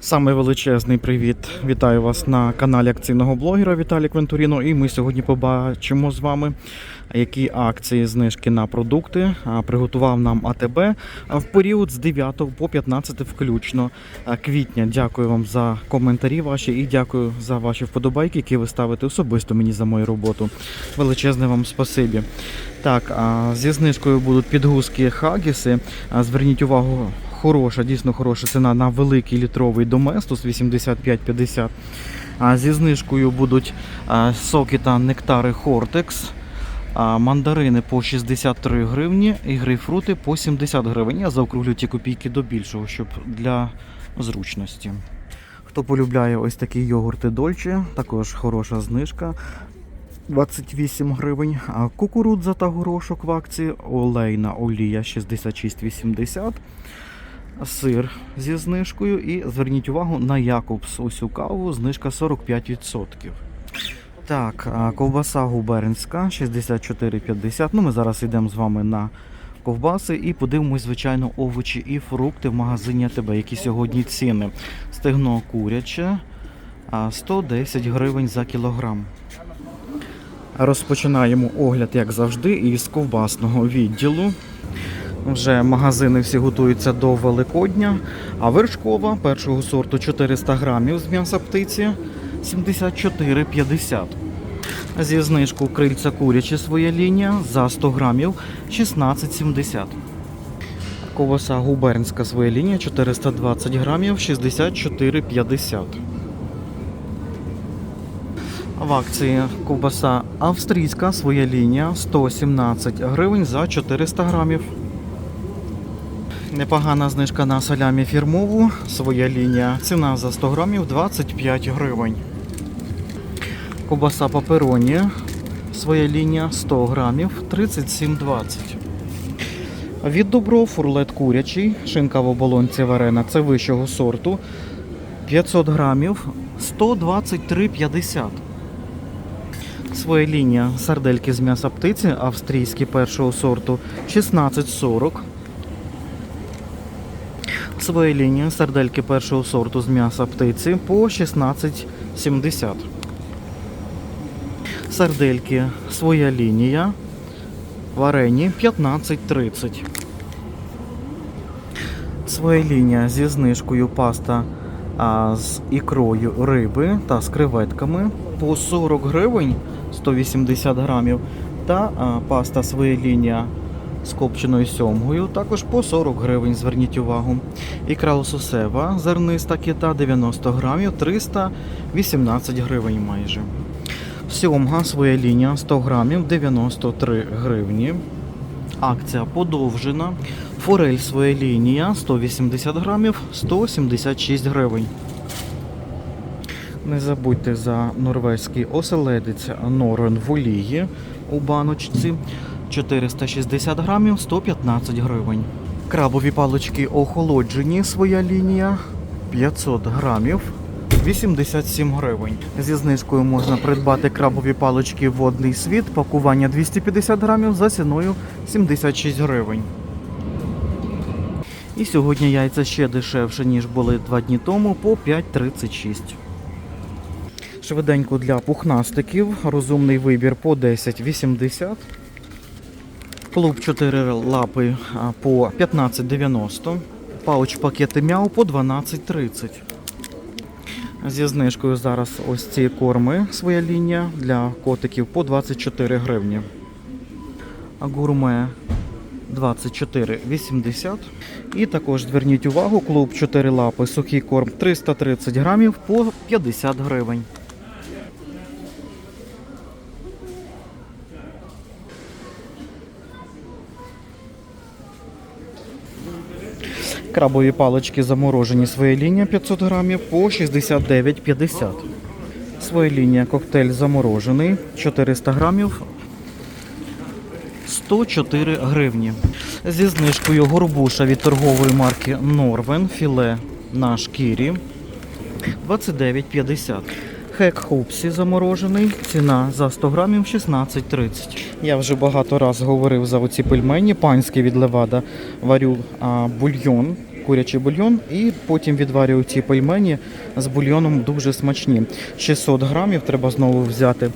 Саме величезний привіт. Вітаю вас на каналі акційного блогера Віталій Квентуріно. І ми сьогодні побачимо з вами, які акції знижки на продукти приготував нам АТБ в період з 9 по 15 включно квітня. Дякую вам за коментарі ваші і дякую за ваші вподобайки, які ви ставите особисто мені за мою роботу. Величезне вам спасибі. Так, зі знижкою будуть підгузки Хагіси. Зверніть увагу, хороша, дійсно хороша ціна на великий літровий доместос 85,50. А зі знижкою будуть соки та нектари Хортекс. Мандарини по 63 гривні і грейпфрути по 70 гривень. Я заокруглю ті копійки до більшого, щоб для зручності. Хто полюбляє ось такі йогурти Дольче, також хороша знижка. 28 гривень. А кукурудза та горошок в акції, олейна олія 66,80. Сир зі знижкою і зверніть увагу на Якобс. Ось у каву знижка 45%. Так, ковбаса губернська 64,50. Ну, ми зараз йдемо з вами на ковбаси і подивимось, звичайно, овочі і фрукти в магазині АТБ, які сьогодні ціни. Стегно куряче 110 гривень за кілограм. Розпочинаємо огляд, як завжди, із ковбасного відділу. Вже магазини всі готуються до Великодня. А вершкова першого сорту 400 грамів з м'яса птиці 74,50. Зі знижку крильця курячі своя лінія за 100 грамів 16,70. Ковбаса губернська своя лінія 420 грамів 64,50. В акції ковбаса австрійська своя лінія 117 гривень за 400 грамів. Непогана знижка на салямі фірмову. Своя лінія. Ціна за 100 грамів 25 гривень. Ковбаса папероні. Своя лінія 100 грамів 37,20. Від добро фурлет курячий. Шинка в оболонці варена. Це вищого сорту. 500 грамів 123,50. Своя лінія сардельки з м'яса птиці, австрійські першого сорту 16,40. Своя лінія сардельки першого сорту з м'яса птиці по 16,70. Сардельки своя лінія. Варені 15,30. Своя лінія зі знижкою паста а, з ікрою риби та з креветками по 40 гривень 180 грамів. Та а, паста своя лінія з копченою сьомгою також по 40 гривень. Зверніть увагу. Ікра лососева зерниста кита 90 грамів 318 гривень майже. Сьомга своя лінія 100 грамів 93 гривні. Акція подовжена. Форель своя лінія 180 грамів 176 гривень. Не забудьте за норвезький оселедець Норен в у баночці 460 грамів 115 гривень. Крабові палички охолоджені своя лінія 500 грамів 87 гривень. Зі знижкою можна придбати крабові палички водний світ, пакування 250 грамів за ціною 76 гривень. І сьогодні яйця ще дешевше, ніж були два дні тому, по 5,36. Швиденько для пухнастиків. Розумний вибір по 10,80. Клуб 4 лапи по 15,90. Пауч пакети мяу по 12,30. Зі знижкою зараз ось ці корми, своя лінія для котиків по 24 гривні. А гурме 24,80. І також зверніть увагу, клуб 4 лапи, сухий корм 330 грамів по 50 гривень. Крабові палички заморожені своя лінія 500 грамів по 69,50. Своя лінія коктейль заморожений 400 грамів 104 гривні. Зі знижкою горбуша від торгової марки Норвен філе на шкірі 29,50. Хек хупсі заморожений. Ціна за 100 грамів 16,30. Я вже багато раз говорив за оці пельмені. Панські від Левада варю а, бульйон курячий бульйон, і потім відварюю ці пельмені з бульйоном дуже смачні. 600 грамів треба знову взяти.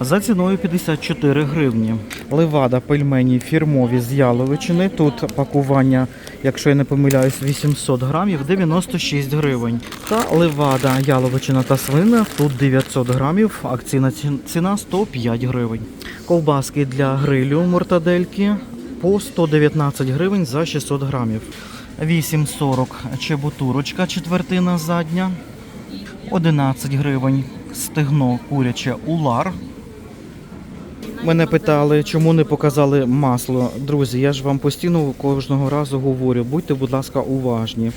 За ціною 54 гривні. Левада пельмені фірмові з яловичини. Тут пакування, якщо я не помиляюсь, 800 грамів 96 гривень. Та левада яловичина та свина тут 900 грамів. Акційна ціна 105 гривень. Ковбаски для грилю мортадельки по 119 гривень за 600 грамів. 8,40 чебутурочка четвертина задня. 11 гривень стегно куряче улар. Мене питали, чому не показали масло. Друзі, я ж вам постійно кожного разу говорю, будьте, будь ласка, уважні.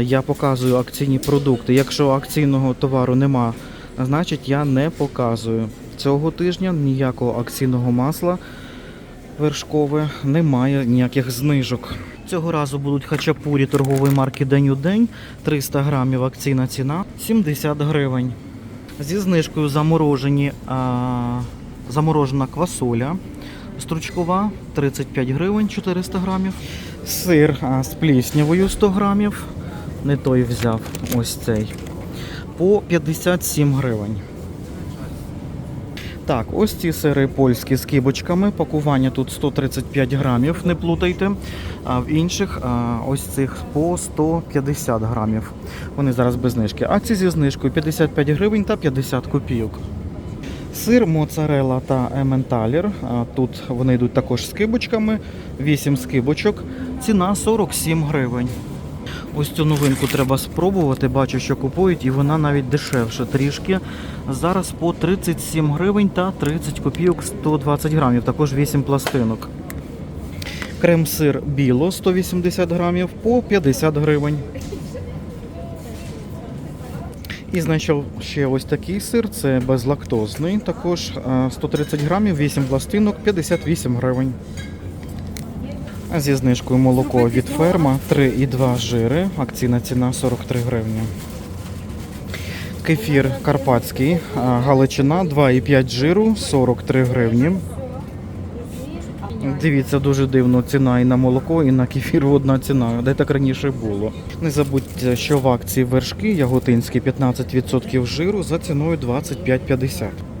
Я показую акційні продукти. Якщо акційного товару нема, значить я не показую. Цього тижня ніякого акційного масла вершкове немає ніяких знижок. Цього разу будуть хачапурі торгової марки День у день. 300 грамів акційна ціна 70 гривень. Зі знижкою заморожені, а, заморожена квасоля стручкова 35 гривень 400 грамів. Сир з пліснявою 100 грамів. Не той взяв ось цей. По 57 гривень. Так, ось ці сири польські з кибочками. Пакування тут 135 грамів, не плутайте. А в інших а, ось цих по 150 грамів. Вони зараз без знижки. А ці зі знижкою 55 гривень та 50 копійок. Сир, моцарелла та ементалір. Тут вони йдуть також з кибочками. 8 скибочок. Ціна 47 гривень. Ось цю новинку треба спробувати. Бачу, що купують, і вона навіть дешевша трішки. Зараз по 37 гривень та 30 копійок 120 грамів, також 8 пластинок. Крем-сир біло 180 грамів по 50 гривень. І знайшов ще ось такий сир, це безлактозний, також е, 130 грамів, 8 пластинок, 58 гривень. Зі знижкою молоко від ферма 3,2 жири, акційна ціна 43 гривні. Кефір карпатський, галичина 2,5 жиру, 43 гривні. Дивіться, дуже дивно ціна і на молоко, і на кефір одна ціна, де так раніше було. Не забудьте, що в акції вершки яготинські 15% жиру за ціною 25,50.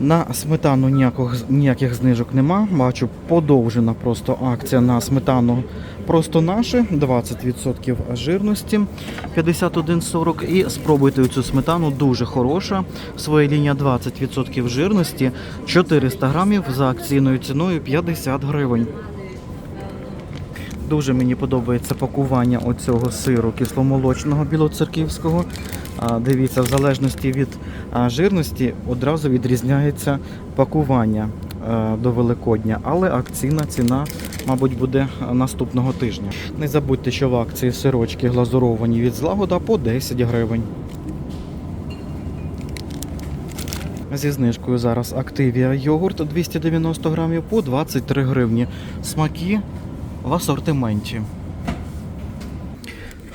На сметану ніякого, ніяких знижок нема. Бачу, подовжена просто акція на сметану просто наше, 20% жирності 51,40. І спробуйте цю сметану, дуже хороша. Своя лінія 20% жирності, 400 грамів за акційною ціною 50 гривень. Дуже мені подобається пакування оцього сиру кисломолочного білоцерківського. Дивіться, в залежності від жирності одразу відрізняється пакування е, до Великодня, але акційна ціна, мабуть, буде наступного тижня. Не забудьте, що в акції сирочки глазуровані від злагода по 10 гривень. Зі знижкою зараз Активія йогурт 290 грамів по 23 гривні. Смаки в асортименті.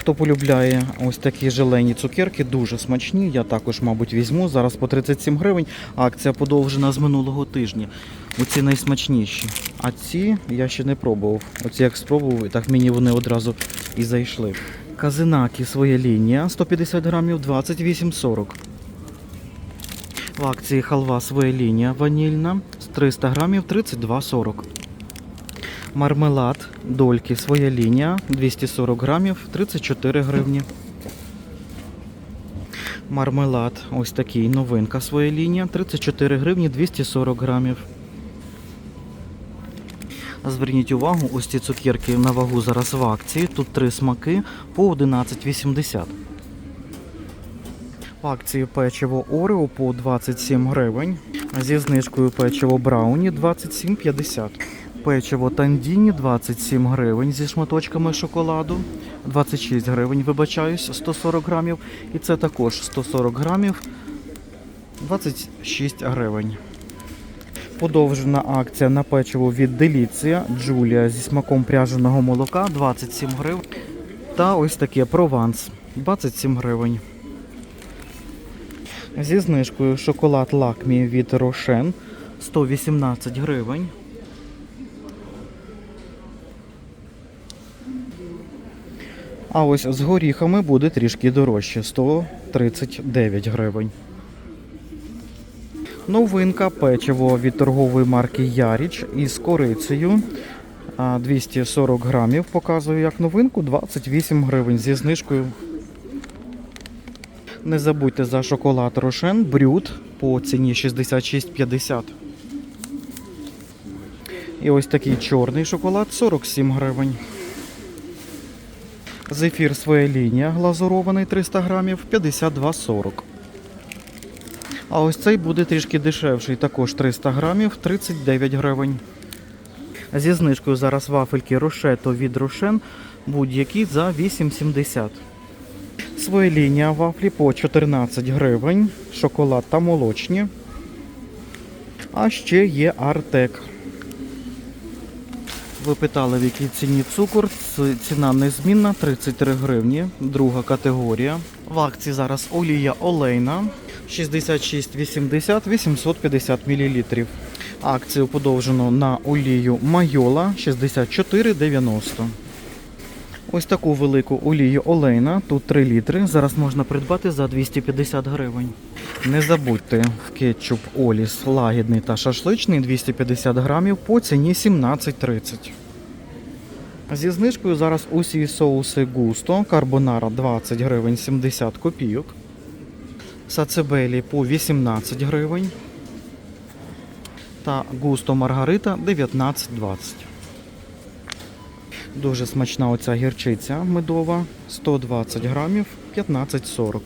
Хто полюбляє ось такі желені цукерки, дуже смачні. Я також, мабуть, візьму. Зараз по 37 гривень. Акція подовжена з минулого тижня. Оці найсмачніші. А ці я ще не пробував. Оці як спробував, так мені вони одразу і зайшли. Казинаки своя лінія 150 грамів 28,40. В акції халва своя лінія ванільна з 300 грамів 32,40. Мармелад дольки своя лінія 240 грамів 34 гривні. Мармелад ось такий новинка своя лінія 34 гривні 240 грамів. Зверніть увагу, ось ці цукерки на вагу зараз в акції. Тут три смаки по 11,80. В печиво Орео по 27 гривень. Зі знижкою печиво Брауні 27,50. Печиво Тандіні 27 гривень зі шматочками шоколаду. 26 гривень, вибачаюсь, 140 грамів. І це також 140 грамів 26 гривень. Подовжена акція на печиво від Деліція Джулія зі смаком пряженого молока 27 гривень. Та ось таке Прованс 27 гривень. Зі знижкою шоколад лакмі від Рошен 118 гривень. А ось з горіхами буде трішки дорожче 139 гривень. Новинка печиво від торгової марки Яріч із корицею. 240 грамів показую як новинку, 28 гривень зі знижкою. Не забудьте за шоколад Рошен Брют по ціні 66,50. І ось такий чорний шоколад 47 гривень. Зефір своя лінія глазурований 300 грамів 52,40. А ось цей буде трішки дешевший, також 300 грамів 39 гривень. Зі знижкою зараз вафельки Рошето від Рошен будь-які за 8,70. Своя лінія вафлі по 14 гривень, шоколад та молочні. А ще є Артек. Ви питали, в якій ціні цукор. Ціна незмінна 33 гривні. Друга категорія. В акції зараз олія олейна 66,80 850 мл. Акцію подовжено на олію майола 64,90. Ось таку велику олію олейна, тут 3 літри. Зараз можна придбати за 250 гривень. Не забудьте, кетчуп Оліс лагідний та шашличний 250 грамів по ціні 17,30. Зі знижкою зараз усі соуси густо, карбонара 20 гривень 70 копійок. Сацебелі по 18 гривень. Та густо маргарита 19,20. Дуже смачна оця гірчиця медова 120 грамів 15,40.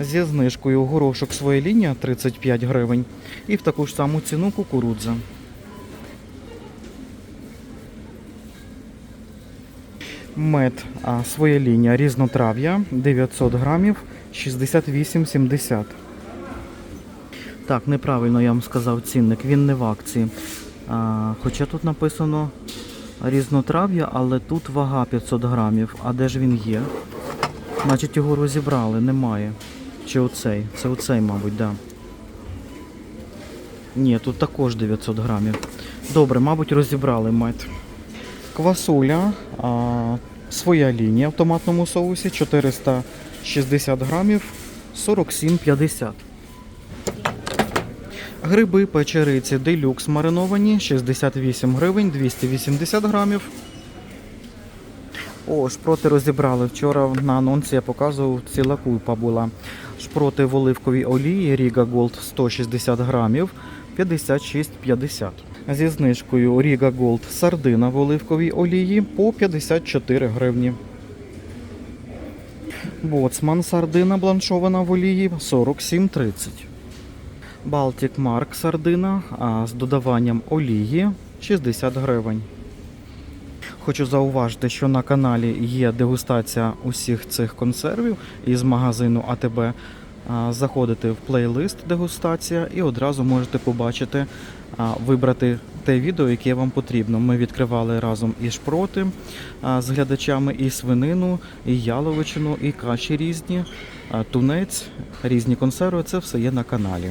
Зі знижкою горошок своя лінія 35 гривень. І в таку ж саму ціну кукурудза. Мед а, своя лінія різнотрав'я 900 грамів 68,70. Так, неправильно я вам сказав цінник, він не в акції. А, хоча тут написано різнотрав'я, але тут вага 500 грамів. А де ж він є? Значить його розібрали, немає. Чи оцей? Це оцей, мабуть, да. Ні, тут також 900 грамів. Добре, мабуть, розібрали мед. Квасоля, а, своя лінія в томатному соусі 460 грамів 47,50. Гриби печериці делюкс мариновані 68 гривень 280 грамів. О, шпроти розібрали. Вчора на анонсі я показував, ціла купа була. Шпроти в оливковій олії Ріга Голд 160 грамів 56,50. Зі знижкою Ріга Голд сардина в оливковій олії по 54 гривні. Боцман сардина бланшована в олії 47,30. Baltic Mark сардина з додаванням олії 60 гривень. Хочу зауважити, що на каналі є дегустація усіх цих консервів із магазину АТБ. Заходите в плейлист дегустація і одразу можете побачити, вибрати те відео, яке вам потрібно. Ми відкривали разом і шпроти з глядачами, і свинину, і яловичину, і каші різні, тунець, різні консерви. Це все є на каналі.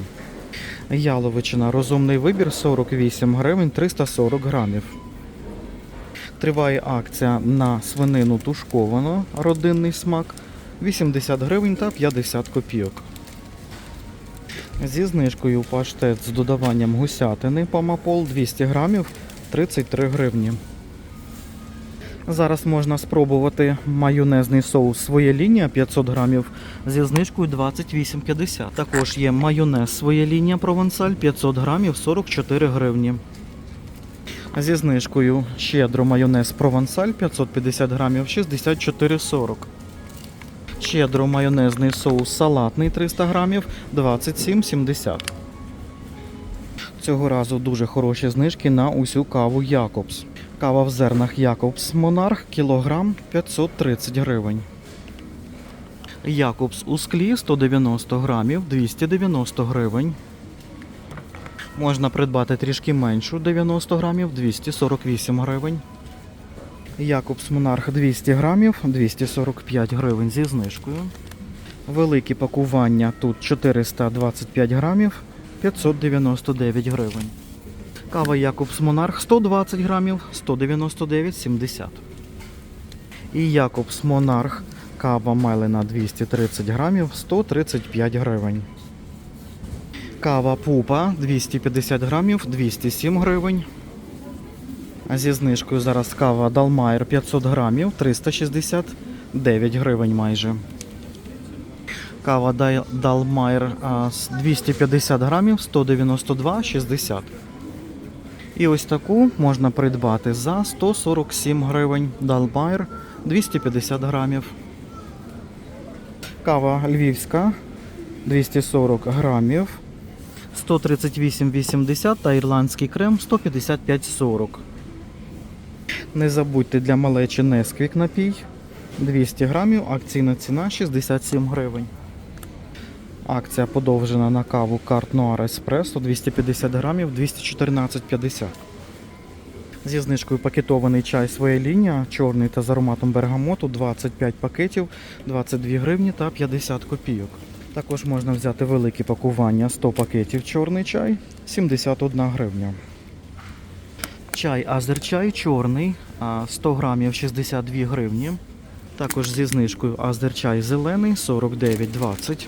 Яловичина, розумний вибір 48 гривень 340 грамів. Триває акція на свинину тушковану, родинний смак 80 гривень та 50 копійок. Зі знижкою паштет з додаванням гусятини памапол 200 грамів 33 гривні. Зараз можна спробувати майонезний соус своя лінія 500 грамів зі знижкою 28,50. Також є майонез своя лінія провансаль 500 грамів 44 гривні. Зі знижкою щедро майонез провансаль 550 грамів 64,40. Щедро майонезний соус салатний 300 грамів 27,70. Цього разу дуже хороші знижки на усю каву Якобс. Кава в зернах Якобс Монарх кілограм 530 гривень. Якобс у склі 190 грамів 290 гривень. Можна придбати трішки меншу 90 грамів 248 гривень. Якобс Монарх 200 грамів 245 гривень зі знижкою. Великі пакування тут 425 грамів 599 гривень. Кава Якобс Монарх 120 грамів 199,70. І Якобс Монарх кава мелена 230 грамів 135 гривень. Кава Пупа 250 грамів 207 гривень. Зі знижкою зараз кава Далмайер 500 грамів 369 гривень майже. Кава Далмайер а, з 250 грамів 192,60. І ось таку можна придбати за 147 гривень. Далмайер 250 грамів. Кава львівська 240 грамів. 138,80 та ірландський крем 155,40. Не забудьте для малечі Несквік напій 200 грамів, акційна ціна 67 гривень. Акція подовжена на каву Карт Нуар Еспресо 250 грамів 214,50. Зі знижкою пакетований чай своя лінія, чорний та з ароматом бергамоту 25 пакетів, 22 гривні та 50 копійок. Також можна взяти великі пакування 100 пакетів чорний чай 71 гривня. Чай Азерчай чорний 100 грамів 62 гривні. Також зі знижкою Азерчай зелений 49,20.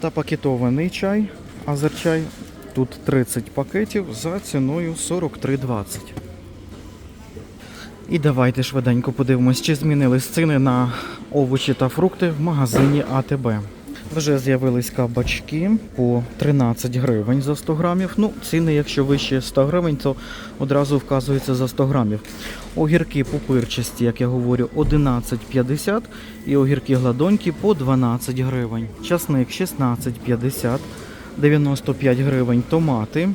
Та пакетований чай Азерчай. Тут 30 пакетів за ціною 43,20. І давайте швиденько подивимось, чи змінились ціни на овочі та фрукти в магазині АТБ. Вже з'явились кабачки по 13 гривень за 100 грамів. Ну, ціни, якщо вище 100 гривень, то одразу вказується за 100 грамів. Огірки пупирчасті, як я говорю, 11,50 і огірки гладонькі по 12 гривень. Часник 16,50, 95 гривень томати,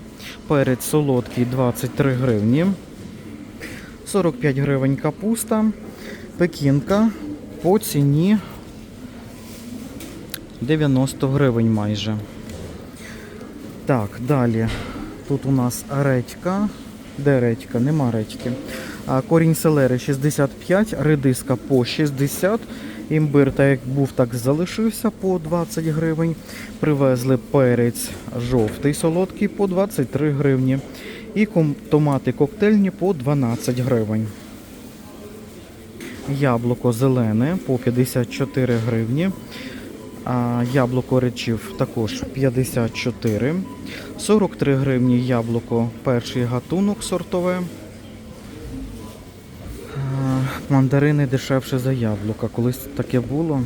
перець солодкий 23 гривні. 45 гривень капуста, пекінка по ціні 90 гривень майже. Так, далі. Тут у нас редька. Де редька? Нема редьки. А, корінь селери 65, редиска по 60. Імбир, так як був, так залишився по 20 гривень. Привезли перець жовтий солодкий по 23 гривні. І томати коктейльні по 12 гривень. Яблуко зелене по 54 гривні. Яблуко речів також 54. 43 гривні яблуко перший гатунок сортове. Мандарини дешевше за яблука. Колись таке було.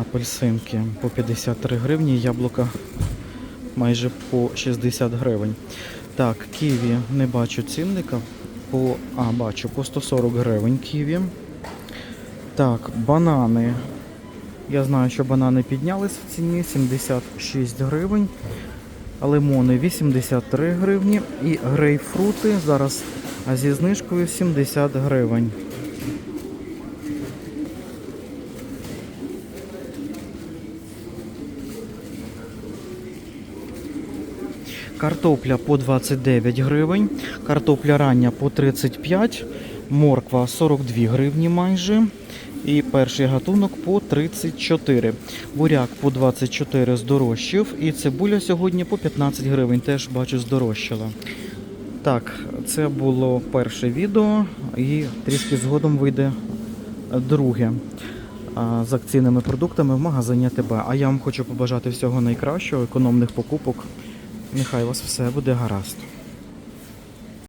Апельсинки по 53 гривні, яблука майже по 60 гривень. Так, ківі не бачу цінника. По, а, бачу, по 140 гривень ківі. Так, банани. Я знаю, що банани піднялись в ціні 76 гривень. Лимони 83 гривні. І грейпфрути зараз зі знижкою 70 гривень. Картопля по 29 гривень, картопля рання по 35, морква 42 гривні майже. І перший гатунок по 34. Буряк по 24 здорожчав. І цибуля сьогодні по 15 гривень теж бачу здорожчала. Так, це було перше відео, і трішки згодом вийде друге з акційними продуктами в магазині ТБ. А я вам хочу побажати всього найкращого, економних покупок. Нехай у вас все буде гаразд.